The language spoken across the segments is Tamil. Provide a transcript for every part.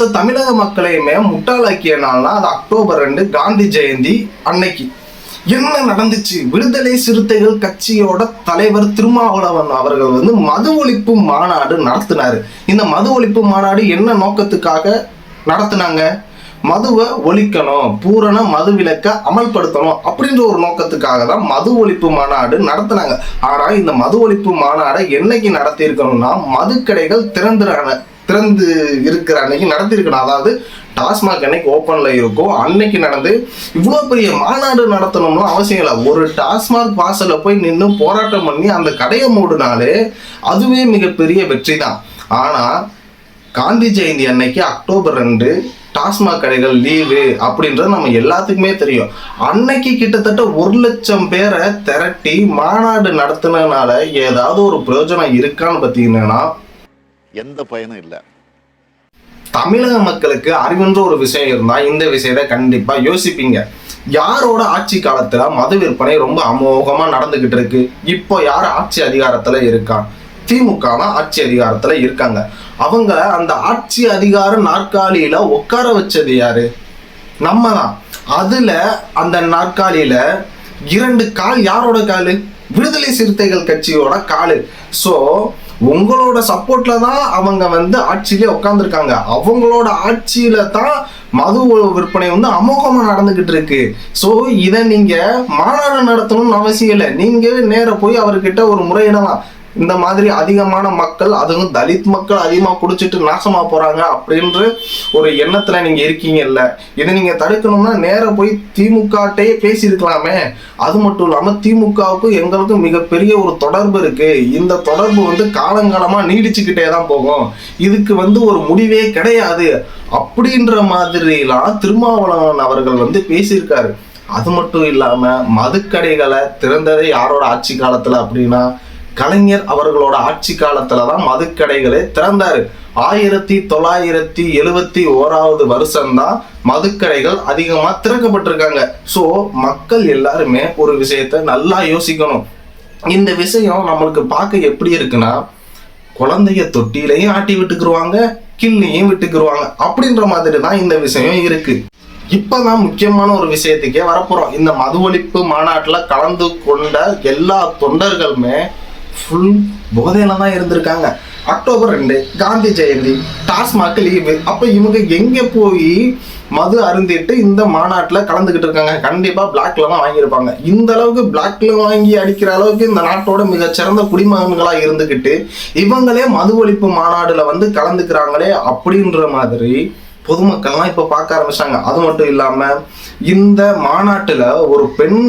ஒட்டுமொத்த தமிழக மக்களையுமே முட்டாளாக்கிய நாள்னா அது அக்டோபர் ரெண்டு காந்தி ஜெயந்தி அன்னைக்கு. என்ன நடந்துச்சு? விடுதலை சிறுத்தைகள் கட்சியோட தலைவர் திருமாவளவன் அவர்கள் வந்து மது ஒழிப்பு மாநாடு நடத்தினாரு. இந்த மது ஒழிப்பு மாநாடு என்ன நோக்கத்துக்காக நடத்தினாங்க? மதுவை ஒழிக்கணும் பூரண மது விலக்க அமல்படுத்தணும் அப்படின்ற ஒரு நோக்கத்துக்காக தான் மது ஒழிப்பு மாநாடு நடத்தினாங்க. ஆனால் இந்த மது ஒழிப்பு மாநாடை என்னைக்கு நடத்தியிருக்கணும்னா மது கடைகள் திறந்துறான திறந்து இருக்கிற அன்னைக்கு நடத்திருக்கணும் அதாவது டாஸ்மாக் அன்னைக்கு ஓப்பன்ல இருக்கும். அன்னைக்கு நடந்து இவ்வளோ பெரிய மாநாடு நடத்தணும்னு அவசியம் இல்லை. ஒரு டாஸ்மாக் வாசல்ல போய் நின்று போராட்டம் பண்ணி அந்த கடையை மூடினாலே அதுவே மிகப்பெரிய வெற்றி தான். ஆனா காந்தி ஜெயந்தி அன்னைக்கு அக்டோபர் ரெண்டு டாஸ்மாக் கடைகள் லீவு அப்படின்றது நம்ம எல்லாத்துக்குமே தெரியும். அன்னைக்கு கிட்டத்தட்ட ஒரு லட்சம் பேரை திரட்டி மாநாடு நடத்தினால ஏதாவது ஒரு பிரயோஜனம் இருக்கான்னு பார்த்தீங்கன்னா எந்த பயனும் இல்லை. தமிழக மக்களுக்கு அறிவுன்ற ஒரு விஷயம் இருந்தா இந்த விஷயத்தை கண்டிப்பா யோசிப்பீங்க. யாரோட ஆட்சி காலத்துல மது விற்பனை ரொம்ப அமோகமா நடந்துகிட்டு இருக்கு? இப்போ யார் ஆட்சி அதிகாரத்துல இருக்கா? திமுக ஆட்சி அதிகாரத்துல இருக்காங்க. அவங்க அந்த ஆட்சி அதிகார நாற்காலியில உட்கார வச்சது யாரு? நம்ம தான். அதுல அந்த நாற்காலியில இரண்டு கால் யாரோட காலு? விடுதலை சிறுத்தைகள் கட்சியோட காலு. ஸோ உங்களோட சப்போர்ட்ல தான் அவங்க வந்து ஆட்சியிலே உட்காந்துருக்காங்க அவங்களோட ஆட்சியில தான் மது விற்பனை வந்து அமோகமா நடந்துகிட்டு இருக்கு. ஸோ இதை நீங்க மாநாடு நடத்தணும்னு அவசியம் இல்லை. நீங்க நேர போய் அவர்கிட்ட ஒரு முறையிடலாம். இந்த மாதிரி அதிகமான மக்கள் அதுவும் தலித் மக்கள் அதிகமாக குடிச்சிட்டு நாசமாக போகிறாங்க அப்படின்ற ஒரு எண்ணத்தில் நீங்கள் இருக்கீங்கல்ல. இதை நீங்கள் தடுக்கணும்னா நேராக போய் திமுகட்டே பேசியிருக்கலாமே. அது மட்டும் இல்லாமல் திமுகவுக்கும் எங்களுக்கும் மிகப்பெரிய ஒரு தொடர்பு இருக்குது இந்த தொடர்பு வந்து காலங்காலமாக நீடிச்சுக்கிட்டே தான் போகும். இதுக்கு வந்து ஒரு முடிவே கிடையாது. அப்படின்ற மாதிரிலாம் திருமாவளவன் அவர்கள் வந்து பேசியிருக்காரு. அது மட்டும் இல்லாமல் மதுக்கடைகளை திறந்ததே யாரோட ஆட்சி காலத்தில் அப்படின்னா கலைஞர் அவர்களோட ஆட்சி காலத்துல தான் மதுக்கடைகளை திறந்தாரு. ஆயிரத்தி தொள்ளாயிரத்தி எழுவத்தி ஓராவது வருஷம்தான் மதுக்கடைகள் அதிகமா திறக்கப்பட்டிருக்காங்க. ஸோ மக்கள் எல்லாருமே ஒரு விஷயத்த நல்லா யோசிக்கணும். இந்த விஷயம் நம்மளுக்கு பார்க்க எப்படி இருக்குன்னா குழந்தைய தொட்டிலையும் ஆட்டி விட்டுக்குருவாங்க கிள்ளியும் விட்டுக்குருவாங்க. அப்படின்ற மாதிரி தான் இந்த விஷயம் இருக்கு. இப்பதான் முக்கியமான ஒரு விஷயத்துக்கே வரப்போறோம். இந்த மது ஒழிப்பு மாநாட்டுல கலந்து கொண்ட எல்லா தொண்டர்களுமே ஃபுல் போதையில தான் இருந்திருக்காங்க. அக்டோபர் ரெண்டு காந்தி ஜெயந்தி டாஸ்மாக் லீவு. அப்போ இவங்க எங்கே போய் மது அருந்திட்டு இந்த மாநாட்டில் கலந்துக்கிட்டு இருக்காங்க. கண்டிப்பாக பிளாக்ல தான் வாங்கியிருப்பாங்க. இந்த அளவுக்கு பிளாக்ல வாங்கி அடிக்கிற அளவுக்கு இந்த நாட்டோட மிகச்சிறந்த குடிமகன்களாக இருந்துக்கிட்டு இவங்களே மது ஒழிப்பு மாநாடுல வந்து கலந்துக்கிறாங்களே அப்படின்ற மாதிரி பொதுமக்கள்லாம் இப்போ பார்க்க ஆரம்பிச்சாங்க அது மட்டும் இல்லாமல் இந்த மாநாட்டில் ஒரு பெண்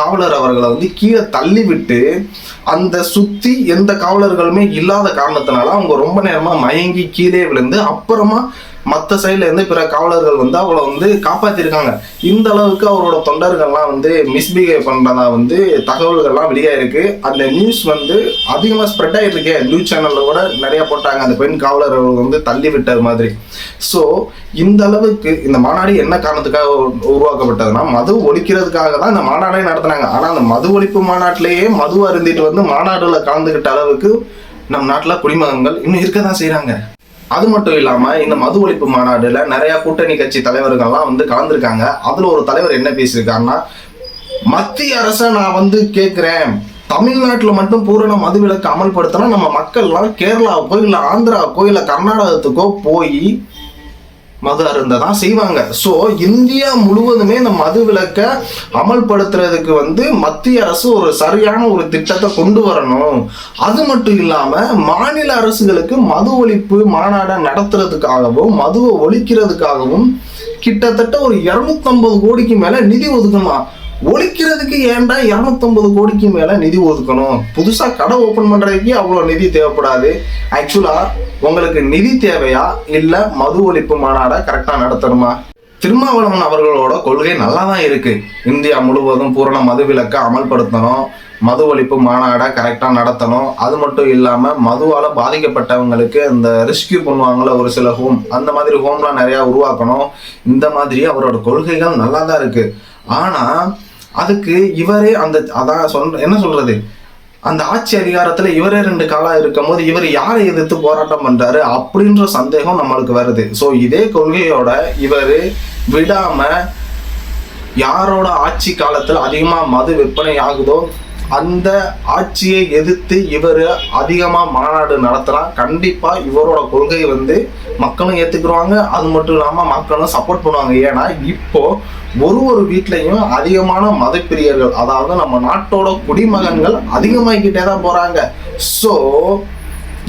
காவலர் அவர்களை வந்து கீழே தள்ளி விட்டு அந்த சுத்தி எந்த காவலர்களுமே இல்லாத காரணத்தினால அவங்க ரொம்ப நேரமா மயங்கி கீழே விழுந்து அப்புறமா மற்ற சைடுல இருந்து பிற காவலர்கள் வந்து அவளை வந்து காப்பாத்திருக்காங்க. இந்த அளவுக்கு அவரோட தொண்டர்கள்லாம் வந்து மிஸ்பிஹேவ் பண்றதா வந்து தகவல்கள்லாம் வெளியாயிருக்கு. அந்த நியூஸ் வந்து அதிகமாக ஸ்ப்ரெட் ஆகிட்டு இருக்கே நியூஸ் சேனல்ல கூட நிறைய போட்டாங்க. அந்த பெண் காவலர் வந்து தள்ளி விட்டது மாதிரி. ஸோ இந்த அளவுக்கு இந்த மாநாடு என்ன காரணத்துக்காக உருவாக்கப்பட்டதுன்னா மது ஒழிக்கிறதுக்காக தான் இந்த மாநாடே நடத்தினாங்க. ஆனால் அந்த மது ஒழிப்பு மாநாட்டிலேயே மது அருந்திட்டு வந்து மாநாடுல கலந்துக்கிட்ட அளவுக்கு நம் நாட்டில் குடிமகன்கள் இன்னும் இருக்க தான் செய்கிறாங்க அது மட்டும் இல்லாம இந்த மது ஒழிப்பு மாநாடுல நிறைய கூட்டணி கட்சி தலைவர்கள்லாம் வந்து கலந்துருக்காங்க. அதுல ஒரு தலைவர் என்ன பேசியிருக்காருன்னா மத்திய அரசை நான் வந்து கேட்குறேன். தமிழ்நாட்டுல மட்டும் பூரண மதுவிலக்கு அமல்படுத்தினா நம்ம மக்கள்லாம் கேரளாவுக்கோ இல்ல ஆந்திராவுக்கோ இல்ல கர்நாடகத்துக்கோ போய் மது அருந்த தான் செய்வாங்க. ஸோ இந்தியா முழுவதுமே இந்த மது விலக்க அமல்படுத்துறதுக்கு வந்து மத்திய அரசு ஒரு சரியான ஒரு திட்டத்தை கொண்டு வரணும். அது மட்டும் இல்லாமல் மாநில அரசுகளுக்கு மது ஒழிப்பு மாநாடை நடத்துறதுக்காகவும் மதுவை ஒழிக்கிறதுக்காகவும் கிட்டத்தட்ட ஒரு 250 கோடிக்கு மேலே நிதி ஒதுக்கணும். ஒழிக்கிறதுக்கு ஏன்டா 250 கோடிக்கு மேல நிதி ஒதுக்கணும்? புதுசா கடை ஓபன் பண்ணுறதுக்கு அவ்வளவு நிதி தேவைப்படாது. ஆக்சுவலா உங்களுக்கு நிதி தேவையா? இல்ல மது ஒழிப்பு மாநாடை கரெக்டா நடத்தணுமா? திருமாவளவன் அவர்களோட கொள்கை நல்லா தான் இருக்கு. இந்தியா முழுவதும் பூரண மது விலக்கை அமல்படுத்தணும். மது ஒழிப்பு மாநாடை கரெக்டாக நடத்தணும். அது மட்டும் இல்லாமல் மதுவால் பாதிக்கப்பட்டவங்களுக்கு அந்த ரெஸ்கியூ பண்ணுவாங்கள ஒரு சில ஹோம் அந்த மாதிரி ஹோம்லாம் நிறையா உருவாக்கணும். இந்த மாதிரி அவரோட கொள்கைகள் நல்லா தான் இருக்குது ஆனால் அதுக்கு இவரே அந்த அதான் சொல் என்ன சொல்றது? அந்த ஆட்சி அதிகாரத்துல இவரே ரெண்டு காலம் இருக்கும்போது இவர் யாரை எதிர்த்து போராட்டம் பண்றாரு அப்படின்ற சந்தேகம் நம்மளுக்கு வருது. ஸோ இதே கொள்கையோட இவர் விடாம யாரோட ஆட்சி காலத்துல அதிகமா மது விற்பனை ஆகுதோ அந்த ஆட்சியை எதிர்த்து இவர் அதிகமாக மாநாடு நடத்தினா கண்டிப்பாக இவரோட கொள்கை வந்து மக்களும் ஏற்றுக்குருவாங்க அது மட்டும் இல்லாமல் மக்களும் சப்போர்ட் பண்ணுவாங்க. ஏன்னா இப்போ ஒரு ஒரு வீட்லேயும் அதிகமான மதப்பிரியர்கள் அதாவது நம்ம நாட்டோட குடிமகன்கள் அதிகமாகிக்கிட்டே தான் போகிறாங்க ஸோ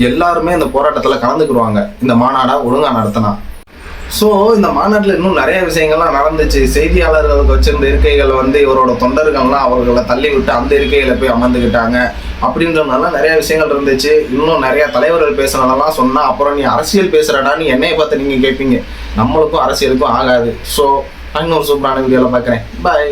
எல்லாருமே இந்த போராட்டத்தில் கலந்துக்குருவாங்க இந்த மாநாடை ஒழுங்காக நடத்தினா. ஸோ இந்த மாநாட்டில் இன்னும் நிறைய விஷயங்கள்லாம் நடந்துச்சு. செய்தியாளர்களுக்கு வச்சிருந்த இருக்கைகள் வந்து இவரோட தொண்டர்கள்லாம் அவர்களை தள்ளி விட்டு அந்த இருக்கையில் போய் அமர்ந்துக்கிட்டாங்க அப்படின்றதுனால நிறைய விஷயங்கள் இருந்துச்சு. இன்னும் நிறைய தலைவர்கள் பேசுனதெல்லாம் சொன்னா அப்புறம் நீ அரசியல் பேசுறடா நீ என்னைய பார்த்து நீங்க கேட்பீங்க நம்மளுக்கும் அரசியலுக்கும் ஆகாது. ஸோ இன்னொரு சூப்பரான வீடியோவில் பார்க்குறேன். பாய்